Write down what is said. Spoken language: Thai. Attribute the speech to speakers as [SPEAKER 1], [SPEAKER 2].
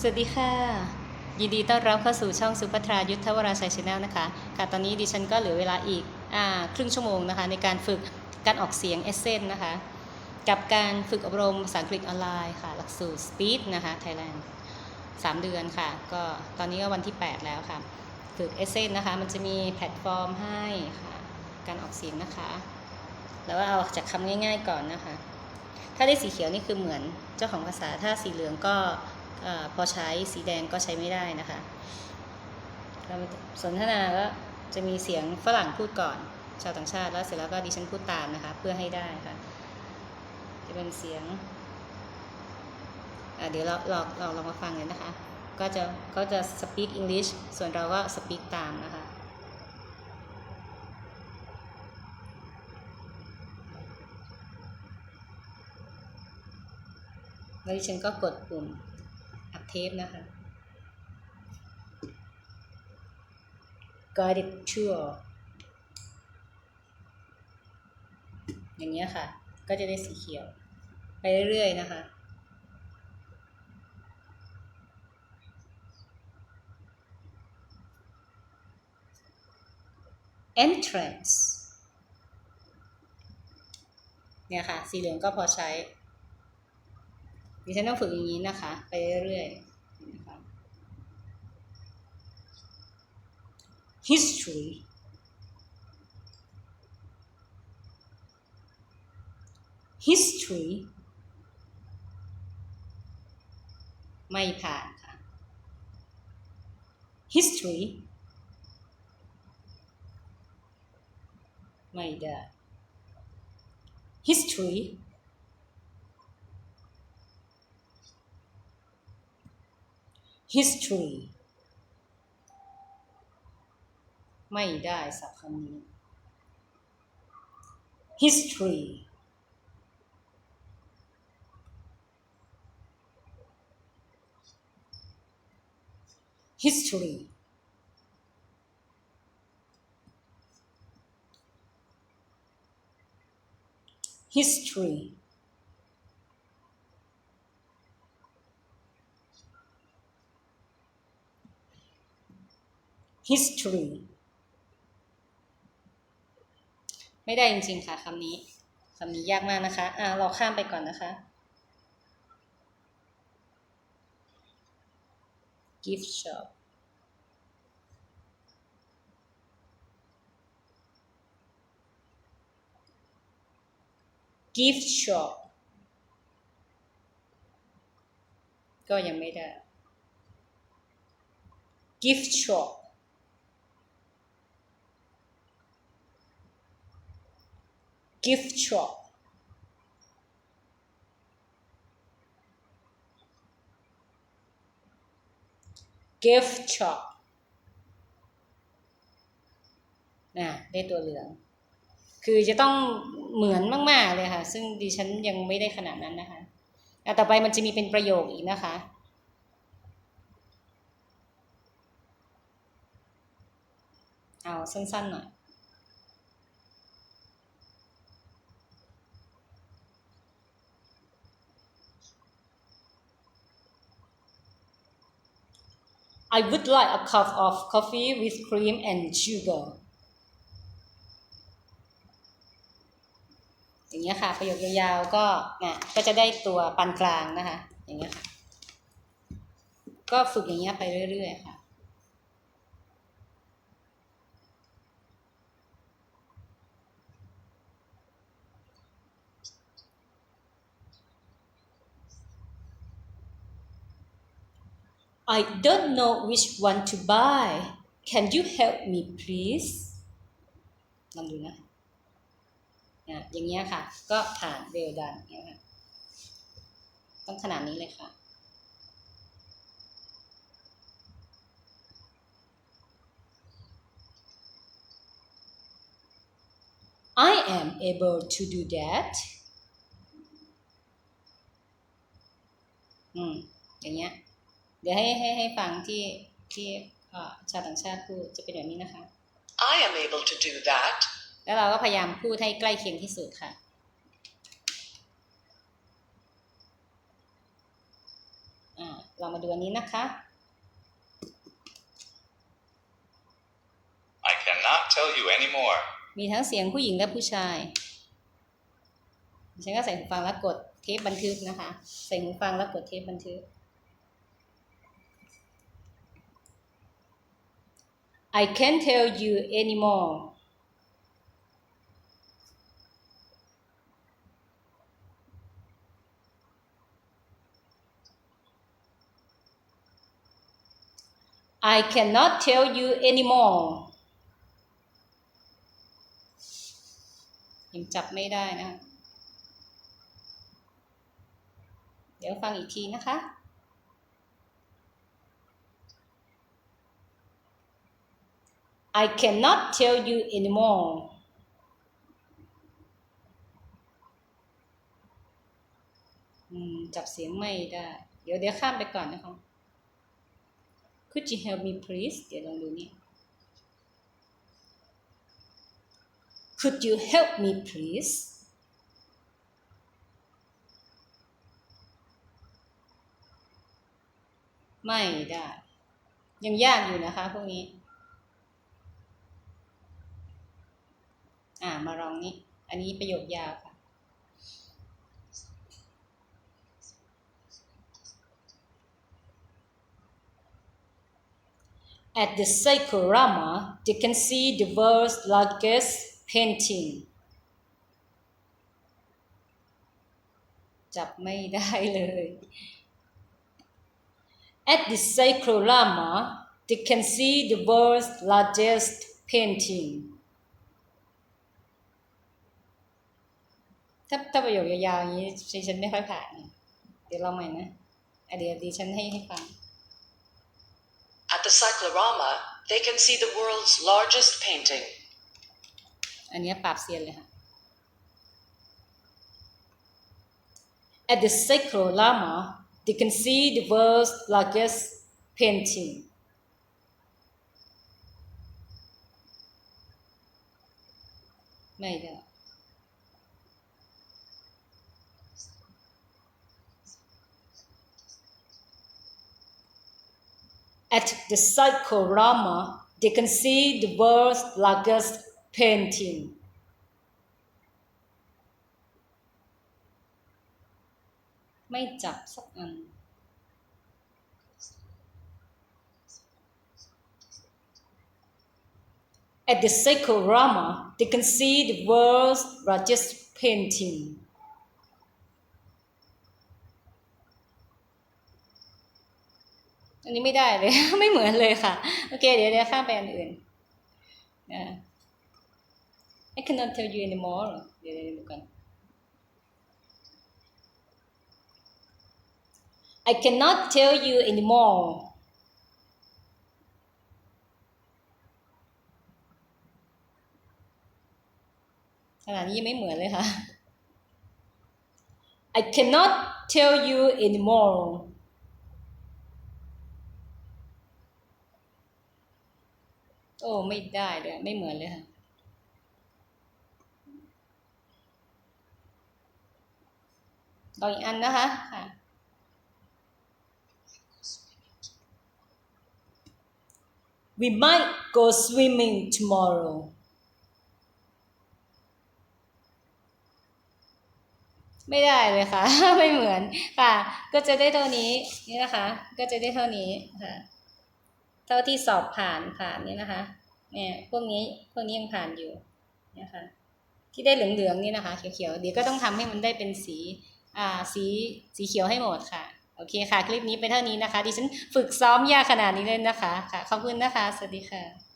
[SPEAKER 1] สวัสดีค่ะ ยินดีต้อนรับเข้าสู่ช่องสุภัทรายุทธวราชัยชาแนลนะคะค่ะตอนนี้ดิฉันก็เหลือเวลาอีกอครึ่งชั่วโมงนะคะ ในการฝึกการออกเสียงเอเซนนะคะ กับการฝึกอบรมภาษาอังกฤษออนไลน์ค่ะ หลักสูตร Speed นะคะ Thailand 3เดือนค่ะ ก็ตอนนี้ก็วันที่ 8 แล้วค่ะ ฝึกเอเซนนะคะ มันจะมีแพลตฟอร์มให้ค่ะ การออกเสียงนะคะ แล้วเอาจากคำง่าย ๆ ก่อนนะคะ ถ้าได้สีเขียวนี่คือเหมือนเจ้าของภาษาถ้าสีเหลืองก็ อพอใช้สีแดงก็ใช้ไม่ได้นะคะเราสนทนาก็จะมีเสียงฝรั่งพูดก่อน ชาวต่างชาติแล้วเสร็จแล้วก็ดิฉันพูดตามนะคะ เพื่อให้ได้ค่ะ จะเป็นเสียงเดี๋ยวเราเราเราลองมาฟังกันนะคะ ก็จะก็จะ speak English ส่วนเราก็ speak ตามนะคะ แล้วดิฉันก็กดปุ่ม นะคะ guided tour อย่างเงี้ยค่ะ ก็จะได้สีเขียว ไปเรื่อยๆนะคะ entrance เนี่ยค่ะ สีเหลืองก็พอใช้ ดิฉันต้องฝึกอย่างนี้นะคะ ไปเรื่อยๆนะคะ history history ไม่ผ่านค่ะ history ไม่ได้ history history ไม่ได้สับคำนี้ history history 'history' history ไม่ได้จริงๆค่ะคำนี้คำนี้ยากมากนะคะ อ่าเราข้ามไปก่อนนะคะ gift shop gift shop ก็ยังไม่ได้ gift shop gift shop กิฟต์ช็อปนะได้ตัวเหลือง คือจะต้องเหมือนมาก ๆ เลยค่ะ ซึ่งดิฉันยังไม่ได้ขนาดนั้นนะคะอะต่อไปมันจะมีเป็นประโยคอีกนะคะ เอาสั้น ๆ หน่อย I would like a cup of coffee with cream and sugar อย่างเงี้ยค่ะ ประโยคยาวๆก็เนี่ยก็จะได้ตัวปานกลางนะคะ อย่างเงี้ยค่ะ ก็ฝึกอย่างเงี้ยไปเรื่อยๆค่ะ I don't know which one to buy. Can you help me please ลองดูนะอะอย่างเงี้ยค่ะ ก็ผ่านเวลดันเงี้ยค่ะต้องขนาดนี้เลยค่ะ I am able to do that อืมอย่างเงี้ย เดี๋ยวให้ให้ให้ฟังที่ที่เอ่อชาวต่างชาติพูดจะเป็นแบบนี้นะคะ
[SPEAKER 2] I am able to do that.
[SPEAKER 1] แล้วเราก็พยายามพูดให้ใกล้เคียงที่สุดค่ะอ่าเรามาดูอันนี้นะคะ
[SPEAKER 3] I cannot tell you any more.
[SPEAKER 1] มีทั้งเสียงผู้หญิงและผู้ชายดิฉันก็ใส่หูฟังแล้วกดเทปบันทึกนะคะ ใส่หูฟังแล้วกดเทปบันทึก I can't tell you anymore I cannot tell you anymore ยังจับไม่ได้นะ เดี๋ยวฟังอีกทีนะคะ I cannot tell you anymore จับเสียงไม่ได้ เดี๋ยวเดี๋ยวข้ามไปก่อนนะคะ Could you help me please เดี๋ยวลองดูนี่ Could you help me please ไม่ได้ ยังยากอยู่นะคะพวกนี้ อ่ามาลองนี้ อันนี้ประโยคยาวค่ะ At the Cyclorama, they can see the world's largest painting. จับไม่ได้เลย At the Cyclorama, they can see the world's largest painting. ถ้าถ้าประโยคยาวๆอย่างนี้ดิฉันไม่ค่อยผ่านเนี่ยเดี๋ยวลองใหม่นะอะเดี๋ยวดิฉันให้ให้ฟัง
[SPEAKER 2] At the cyclorama, they can see the world's largest painting.
[SPEAKER 1] อันเนี้ยปราบเซียนเลยค่ะ At the Cyclorama, they can see the world's largest painting. ไม่ได้ At the psychorama, they can see the world's largest painting. At the psychorama, they can see the world's largest painting. อันนี้ไม่ได้เลย ไม่เหมือนเลยค่ะ โอเค เดี๋ยวเดี๋ยวข้ามไปอันอื่นนะ I cannot tell you anymore เดี๋ยวเดี๋ยวดูกัน I cannot tell you anymore ขนาดนี้ไม่เหมือนเลยค่ะ I cannot tell you anymore โอ้ไม่ได้เลยไม่เหมือนเลยค่ะลองอีกอันนะคะค่ะ We might go swimming tomorrow ไม่ได้เลยค่ะ ไม่เหมือนค่ะ ก็จะได้เท่านี้นี่นะคะ ก็จะได้เท่านี้ค่ะ เท่าที่สอบผ่านผ่านนี่นะคะเนี่ยพวกนี้พวกนี้ยังผ่านอยู่นะคะที่ได้เหลืองๆนี่นะคะ เขียวๆเดี๋ยวก็ต้องทำให้มันได้เป็นสีอ่าสีสีเขียวให้หมดค่ะ โอเคค่ะ คลิปนี้ไปเท่านี้นะคะดิฉันฝึกซ้อมยากขนาดนี้เลยนะคะค่ะขอบคุณนะคะ สวัสดีค่ะ